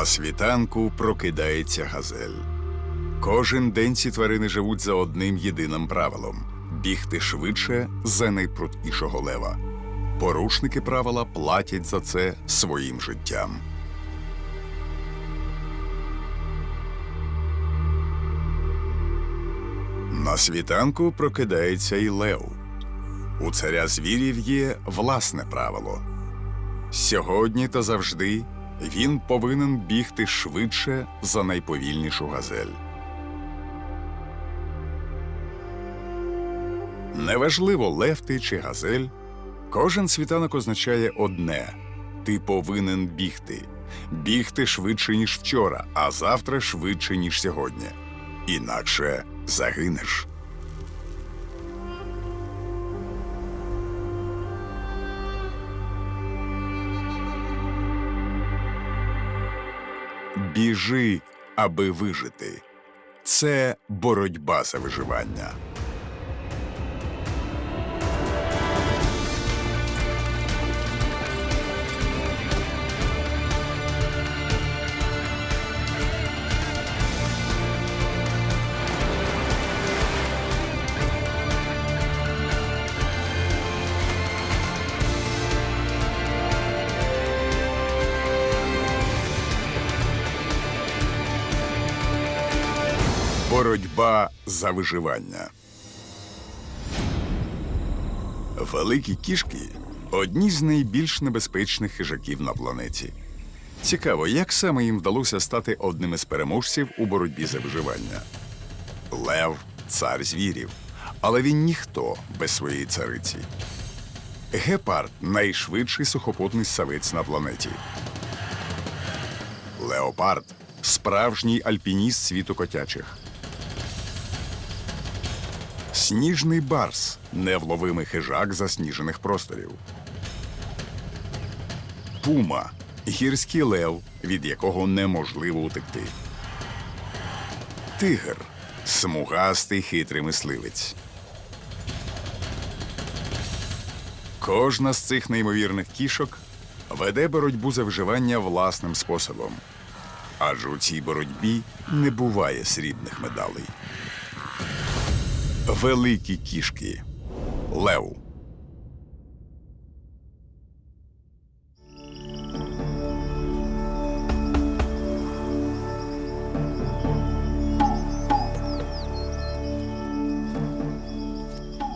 На світанку прокидається газель. Кожен день ці тварини живуть за одним єдиним правилом бігти швидше за найпрудкішого лева. Порушники правила платять за це своїм життям. На світанку прокидається і лев. У царя звірів є власне правило. Сьогодні та завжди він повинен бігти швидше за найповільнішу газель. Неважливо, лев ти чи газель, кожен світанок означає одне ти повинен бігти. Бігти швидше, ніж вчора, а завтра швидше, ніж сьогодні. Інакше загинеш. Біжи, аби вижити. Це боротьба за виживання. Боротьба за виживання. Великі кішки одні з найбільш небезпечних хижаків на планеті. Цікаво, як саме їм вдалося стати одним із переможців у боротьбі за виживання. Лев цар звірів, але він ніхто без своєї цариці. Гепард найшвидший сухопутний савець на планеті. Леопард справжній альпініст світу котячих. Сніжний барс невловимий хижак засніжених просторів. Пума гірський лев, від якого неможливо утекти. Тигр смугастий хитрий мисливець. Кожна з цих неймовірних кішок веде боротьбу за виживання власним способом. Адже у цій боротьбі не буває срібних медалей. Великі кішки. Лев.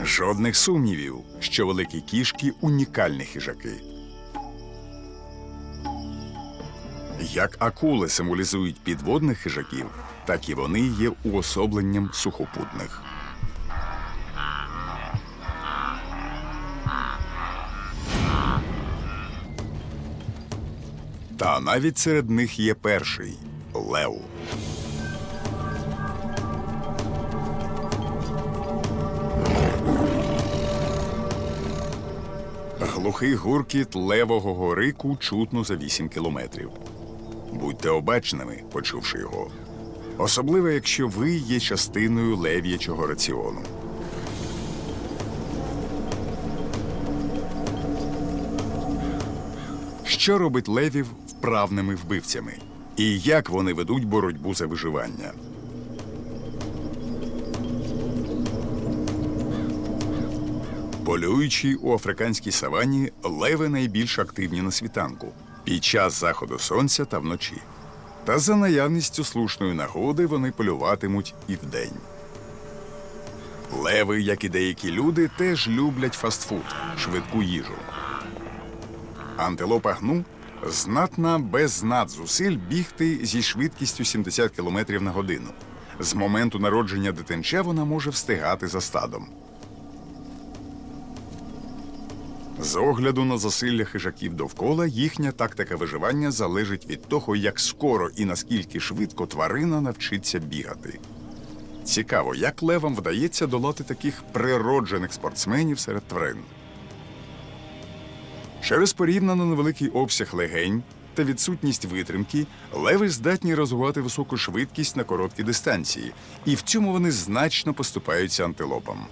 Жодних сумнівів, що великі кішки унікальні хижаки. Як акули символізують підводних хижаків, так і вони є уособленням сухопутних. Навіть серед них є перший лев. Глухий гуркіт левого рику чутно за 8 кілометрів. Будьте обачними, почувши його. Особливо, якщо ви є частиною лев'ячого раціону. Що робить левів вправними вбивцями? І як вони ведуть боротьбу за виживання? Полюючи у африканській савані, леви найбільш активні на світанку під час заходу сонця та вночі. Та за наявністю слушної нагоди вони полюватимуть і вдень. Леви, як і деякі люди, теж люблять фастфуд, швидку їжу. Антилопа гну знатна без надзусиль бігти зі швидкістю 70 км на годину. З моменту народження дитинча вона може встигати за стадом. З огляду на засилля хижаків довкола, їхня тактика виживання залежить від того, як скоро і наскільки швидко тварина навчиться бігати. Цікаво, як левам вдається долати таких природжених спортсменів серед тварин. Через порівняно невеликий обсяг легень та відсутність витримки, леви здатні розвивати високу швидкість на короткі дистанції, і в цьому вони значно поступаються антилопам.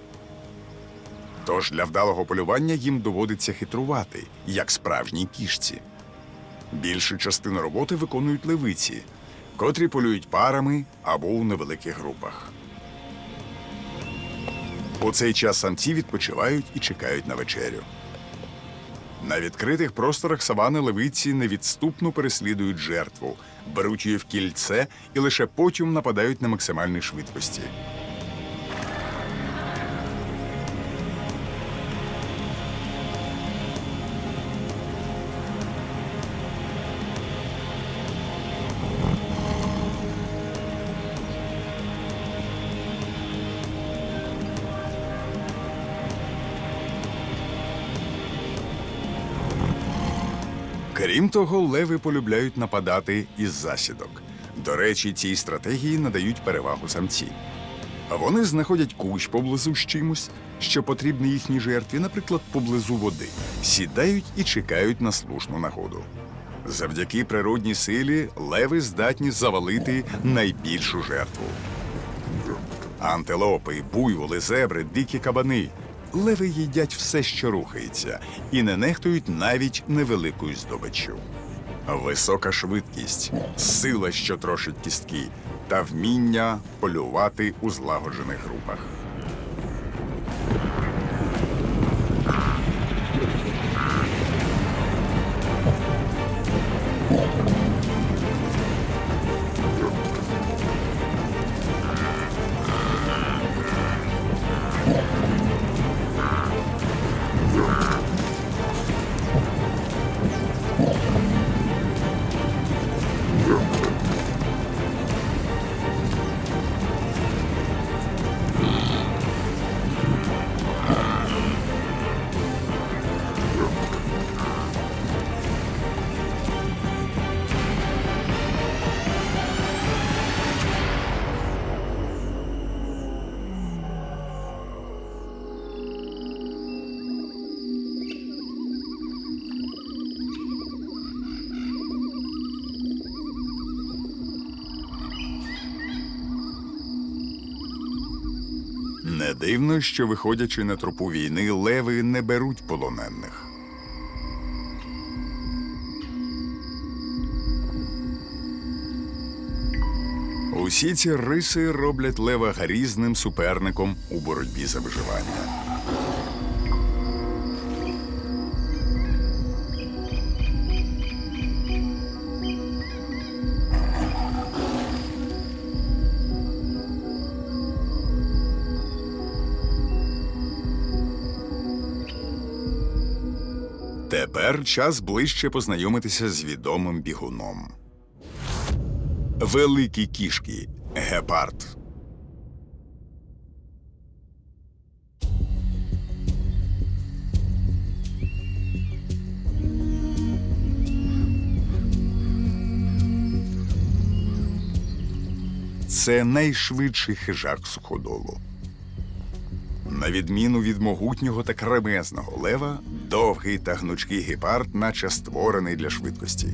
Тож для вдалого полювання їм доводиться хитрувати, як справжній кішці. Більшу частину роботи виконують левиці, котрі полюють парами або у невеликих групах. У цей час самці відпочивають і чекають на вечерю. На відкритих просторах савани левиці невідступно переслідують жертву, беруть її в кільце і лише потім нападають на максимальній швидкості. Крім того, леви полюбляють нападати із засідок. До речі, цій стратегії надають перевагу самці. Вони знаходять кущ поблизу з чимось, що потрібне їхній жертві, наприклад, поблизу води, сідають і чекають на слушну нагоду. Завдяки природній силі леви здатні завалити найбільшу жертву. Антилопи, буйволи, зебри, дикі кабани. Леви їдять все, що рухається, і не нехтують навіть невеликою здобиччю. Висока швидкість, сила, що трошить кістки, та вміння полювати у злагоджених групах. Дивно, що, виходячи на тропу війни, леви не беруть полонених. Усі ці риси роблять лева грізним суперником у боротьбі за виживання. Тепер час ближче познайомитися з відомим бігуном. Великі кішки гепард. Це найшвидший хижак суходолу. На відміну від могутнього та кремезного лева, довгий та гнучкий гепард, наче створений для швидкості.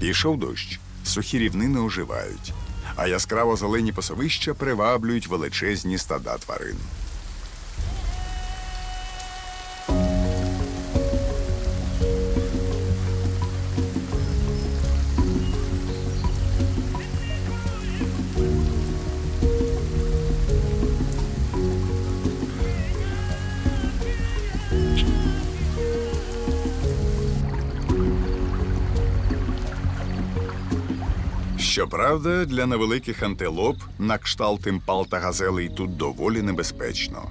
Пішов дощ, сухі рівнини оживають, а яскраво зелені пасовища приваблюють величезні стада тварин. Щоправда, для невеликих антилоп на кшталт імпал та газелей тут доволі небезпечно.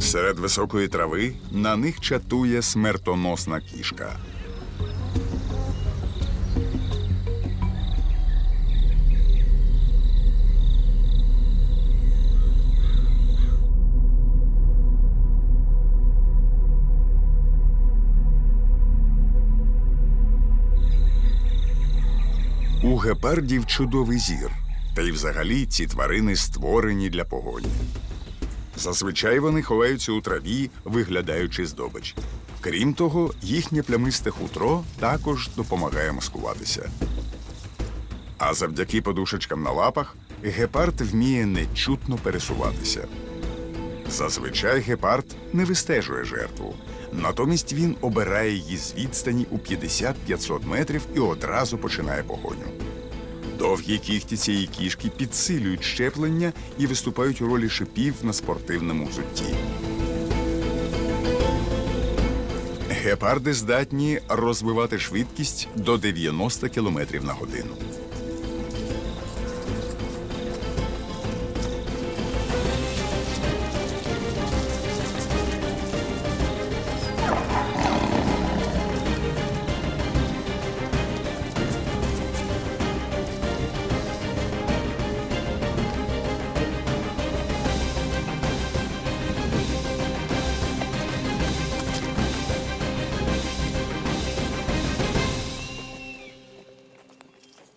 Серед високої трави на них чатує смертоносна кішка. У гепардів чудовий зір, та й взагалі ці тварини створені для погоні. Зазвичай вони ховаються у траві, виглядаючи здобич. Крім того, їхнє плямисте хутро також допомагає маскуватися. А завдяки подушечкам на лапах гепард вміє нечутно пересуватися. Зазвичай гепард не вистежує жертву. Натомість він обирає її з відстані у 50-500 метрів і одразу починає погоню. Довгі кігті цієї кішки підсилюють щеплення і виступають у ролі шипів на спортивному взутті. Гепарди здатні розвивати швидкість до 90 км на годину.